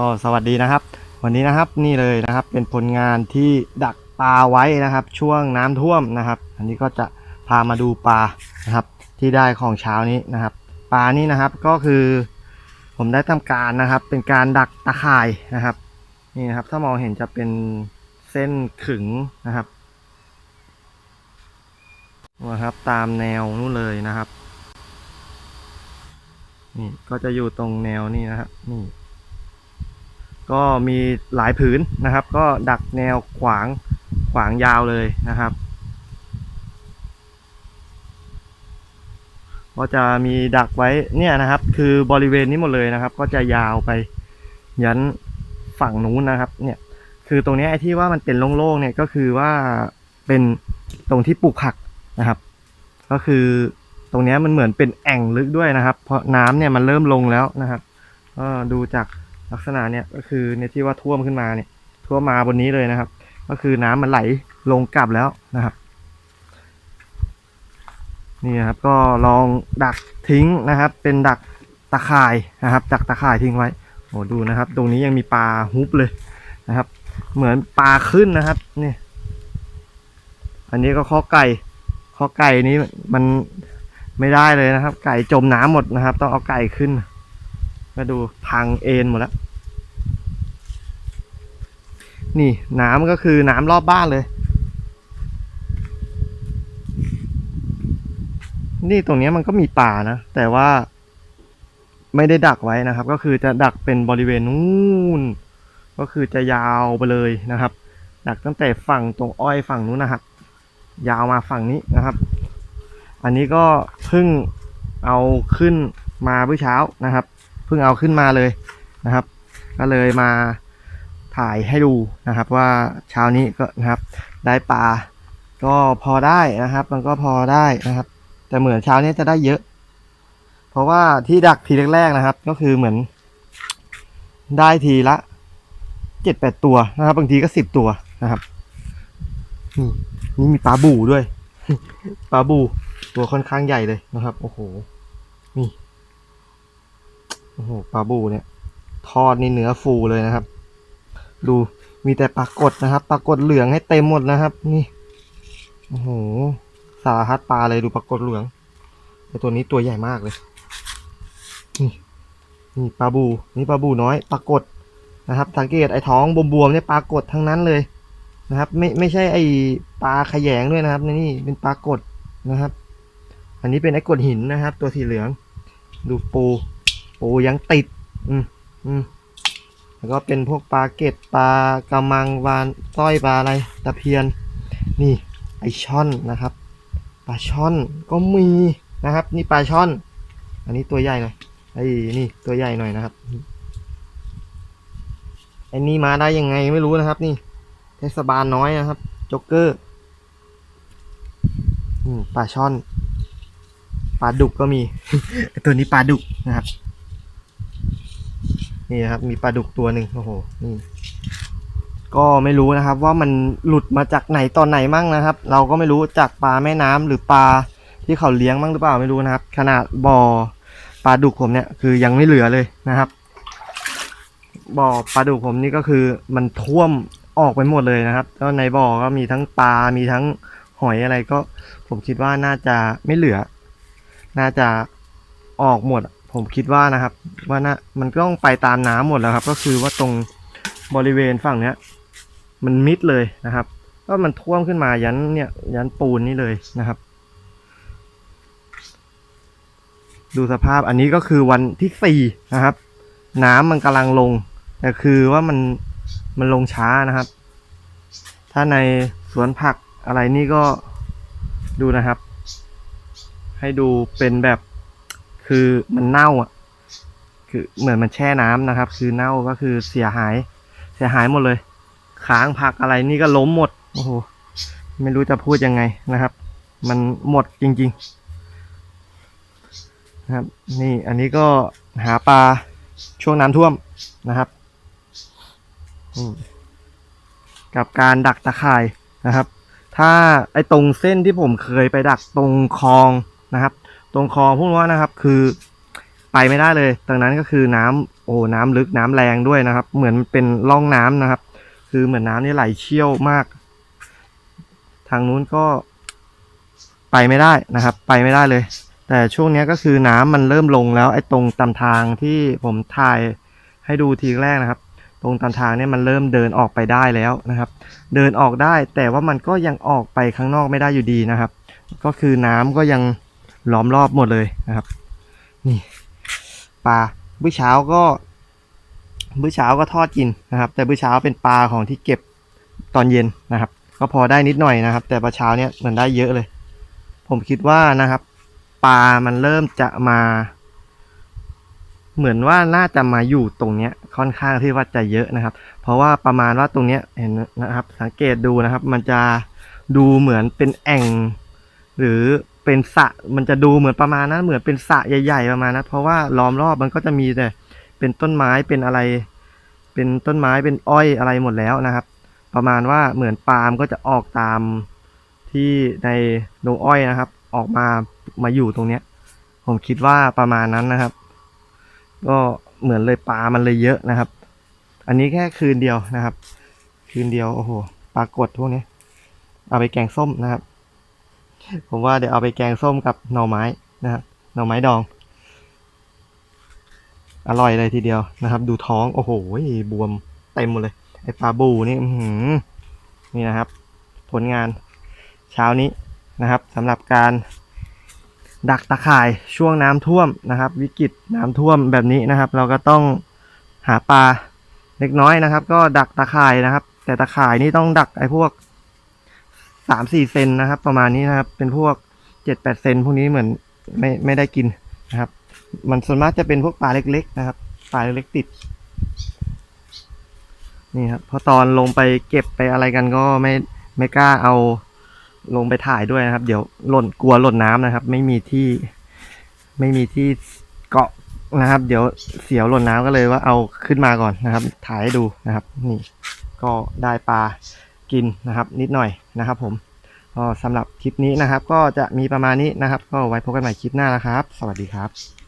ก็สวัสดีนะครับ วันนี้นะครับนี่เลยนะครับเป็นผลงานที่ดักปลาไว้นะครับ ช่วงน้ำท่วมนะครับ อันนี้ก็จะพามาดูปลานะครับ ที่ได้ของเช้านี้นะครับ ปลานี้นะครับก็คือ ผมได้ทำการนะครับ เป็นการดักตะข่ายนะครับ นี่นะครับ ถ้ามองเห็นจะเป็นเส้นขึงนะครับนะครับตามแนวนู่นเลยนะครับ นี่ก็จะอยู่ตรงแนวนี่นะครับนี่ ก็มีหลายผืนนะครับ ก็ดักแนวขวางขวางยาวเลยนะครับ ก็จะมีดักไว้เนี่ยนะครับ คือบริเวณนี้หมดเลยนะครับ ก็จะยาวไปยันฝั่งนู้นนะครับ เนี่ยคือตรงนี้ไอ้ที่ว่ามันเป็นโล่งๆเนี่ยก็คือว่าเป็นตรงที่ปลูกผักนะครับ ก็คือตรงนี้มันเหมือนเป็นแอ่งลึกด้วยนะครับ เพราะน้ำเนี่ยมันเริ่มลงแล้วนะครับก็ดูจาก ลักษณะเนี่ยก็คือเนี่ยที่ว่าท่วมขึ้นมาเนี่ยท่วมมาบนนี้เลยนะครับ ก็คือน้ำมันไหลลงกลับแล้วนะครับ นี่นะครับก็ลองดักทิ้งนะครับ เป็นดักตะข่ายนะครับ ดักตะข่ายทิ้งไว้โอ้ดูนะครับ ตรงนี้ยังมีปลาฮุบเลยนะครับ เหมือนปลาขึ้นนะครับนี่อันนี้ก็ข้อไก่ข้อไก่นี้มันไม่ได้เลยนะครับ ไก่จมน้ำหมดนะครับ ต้องเอาไก่ขึ้น มาดูพังเอ็นหมดแล้ว นี่น้ำก็คือน้ำรอบบ้านเลย นี่ตรงนี้มันก็มีป่านะ แต่ว่าไม่ได้ดักไว้นะครับ ก็คือจะดักเป็นบริเวณนู้น ก็คือจะยาวไปเลยนะครับ ดักตั้งแต่ฝั่งตรงอ้อยฝั่งนู้นนะครับ ยาวมาฝั่งนี้นะครับ อันนี้ก็เพิ่งเอาขึ้นมาเมื่อเช้านะครับ เพิ่งเอาขึ้นมาเลยนะครับ ก็เลยมาถ่ายให้ดูนะครับว่าเช้านี้ก็นะครับได้ปลาก็พอได้นะครับ มันก็พอได้นะครับ แต่เหมือนเช้านี้จะได้เยอะ เพราะว่าที่ดักทีแรกๆนะครับ ก็คือเหมือน ได้ทีละเจ็ดแปดตัวนะครับ บางทีก็สิบตัวนะครับนี่นี่มีปลาบูด้วยปลาบูตัวค่อนข้างใหญ่เลยนะครับ โอ้โห โอ้โหปลาบูเนี่ย ทอดนี่เนื้อฟูเลยนะครับ ดูมีแต่ปลากดนะครับปลากดเหลืองให้เต็มหมดนะครับ นี่โอ้โหสารพัดปลาเลยดูปรากฏเหลืองแต่ตัวนี้ตัวใหญ่มากเลย นี่นี่ปลาบู นี่ปลาบูน้อยปรากฏนะครับสังเกตไอ้ท้องบวมๆเนี่ยปรากฏทั้งนั้นเลยนะครับ ไม่ไม่ใช่ไอ้ปลาขยงด้วยนะครับนี่เป็นปลากฏนะครับ อันนี้เป็นไอ้กดหินนะครับ ตัวสีเหลือง ดูปู ปูยังติด อืมอืมแล้วก็เป็นพวกปลาเกตปลากระมังวานสร้อยปลาอะไรตะเพียน นี่ไอช่อนนะครับ ปลาช่อนก็มีนะครับ นี่ปลาช่อน อันนี้ตัวใหญ่หน่อยไอ้นี่ตัวใหญ่หน่อยนะครับไอ้นี่มาได้ยังไงไม่รู้นะครับ นี่เทศบาลน้อยนะครับจ็อกเกอร์อืมปลาช่อนปลาดุกก็มี ตัวนี้ปลาดุกนะครับ นี่ครับมีปลาดุกตัวหนึ่งโอ้โหนี่ก็ไม่รู้นะครับว่ามันหลุดมาจากไหนตอนไหนมั่งนะครับ เราก็ไม่รู้จากปลาแม่น้ำหรือปลาที่เขาเลี้ยงมั่งหรือเปล่าไม่รู้นะครับ ขนาดบ่อปลาดุกผมเนี่ยคือยังไม่เหลือเลยนะครับบ่อปลาดุกผมนี่ก็คือมันท่วมออกไปหมดเลยนะครับแล้วในบ่อก็มีทั้งปลา มีทั้งหอยอะไรก็ ผมคิดว่าน่าจะไม่เหลือ น่าจะออกหมด ผมคิดว่านะครับ ว่าน่ามันก็ต้องไปตามน้ำหมดแล้วครับ ก็คือว่าตรงบริเวณฝั่งเนี้ย มันมิดเลยนะครับ ก็มันท่วมขึ้นมายันเนี่ยยันปูนนี่เลยนะครับ ดูสภาพอันนี้ก็คือวันที่สี่นะครับ น้ำมันกำลังลงแต่คือว่ามันมันลงช้านะครับ ถ้าในสวนผักอะไรนี่ก็ดูนะครับ ให้ดูเป็นแบบ คือมันเน่าอะ คือเหมือนมันแช่น้ำนะครับ คือเน่าก็คือเสียหาย เสียหายหมดเลย ค้างผักอะไรนี่ก็ล้มหมด โอ้โห ไม่รู้จะพูดยังไงนะครับ มันหมดจริง ๆ นะครับ นี่อันนี้ก็หาปลาช่วงน้ำท่วมนะครับ กับการดักตะข่ายนะครับ ถ้าไอ้ตรงเส้นที่ผมเคยไปดักตรงคลองนะครับ ตรงคลองพวกนี้นะครับ คือไปไม่ได้เลยตรงนั้นก็คือน้ำโอ้น้ำลึกน้ำแรงด้วยนะครับ เหมือนเป็นร่องน้ำนะครับ คือเหมือนน้ำนี่ไหลเชี่ยวมาก ทางนู้นก็ไปไม่ได้นะครับ ไปไม่ได้เลย แต่ช่วงนี้ก็คือน้ำมันเริ่มลงแล้วไอ้ตรงตามทางที่ผมถ่ายให้ดูทีแรกนะครับ ตรงตามทางเนี่ยมันเริ่มเดินออกไปได้แล้วนะครับ เดินออกได้แต่ว่ามันก็ยังออกไปข้างนอกไม่ได้อยู่ดีนะครับ ก็คือน้ำก็ยัง ล้อมรอบหมดเลยนะครับ นี่ปลามื้อเช้าก็มื้อเช้าก็ทอดกินนะครับ แต่มื้อเช้าเป็นปลาของที่เก็บตอนเย็นนะครับ ก็พอได้นิดหน่อยนะครับ แต่ปลาเช้าเนี่ยมันได้เยอะเลย ผมคิดว่านะครับ ปลามันเริ่มจะมา เหมือนว่าน่าจะมาอยู่ตรงเนี้ยค่อนข้างที่ว่าจะเยอะนะครับ เพราะว่าประมาณว่าตรงเนี้ยเห็นนะครับ สังเกตดูนะครับ มันจะดูเหมือนเป็นแอ่งหรือ เป็นสะมันจะดูเหมือนประมาณนั้นเหมือนเป็นสะใหญ่ๆประมาณนั้นเพราะว่าล้อมรอบมันก็จะมีแต่เป็นต้นไม้เป็นอะไร เป็นต้นไม้เป็นอ้อยอะไรหมดแล้วนะครับ ประมาณว่าเหมือนปาล์มก็จะออกตามที่ในดงอ้อยนะครับ ออกมามาอยู่ตรงเนี้ย ผมคิดว่าประมาณนั้นนะครับ ก็เหมือนเลยปลามันเลยเยอะนะครับ อันนี้แค่คืนเดียวนะครับ คืนเดียวโอ้โหปลากดพวกนี้ เอาไปแกงส้มนะครับ ผมว่าเดี๋ยวเอาไปแกงส้มกับหน่อไม้นะครับหน่อไม้ดอง อร่อยเลยทีเดียวนะครับ ดูท้อง โอ้โหบวมเต็มหมดเลย ไอปลาบูนี่นี่นะครับ ผลงานเช้านี้นะครับสำหรับการดักตะข่ายช่วงน้ำท่วมนะครับ วิกฤตน้ำท่วมแบบนี้นะครับ เราก็ต้องหาปลาเล็กน้อยนะครับ ก็ดักตะข่ายนะครับ แต่ตะข่ายนี่ต้องดักไอ้พวก สามสี่เซนนะครับ ประมาณนี้นะครับ เป็นพวกเจ็ดแปดเซนพวกนี้เหมือนไม่ไม่ได้กินนะครับ มันส่วนมากจะเป็นพวกปลาเล็กๆนะครับปลาเล็กๆติดนี่ครับพอตอนลงไปเก็บไปอะไรกันก็ไม่ไม่กล้าเอาลงไปถ่ายด้วยนะครับ เดี๋ยวหล่นกลัวหล่นน้ำนะครับ ไม่มีที่ไม่มีที่เกาะนะครับ เดี๋ยวเสียวหล่นน้ำก็เลยว่าเอาขึ้นมาก่อนนะครับ ถ่ายให้ดูนะครับ นี่ก็ได้ปลา กินนะครับนิดหน่อยนะครับผมก็สำหรับคลิปนี้นะครับ ก็จะมีประมาณนี้นะครับ ก็ไว้พบกันใหม่คลิปหน้านะครับ สวัสดีครับ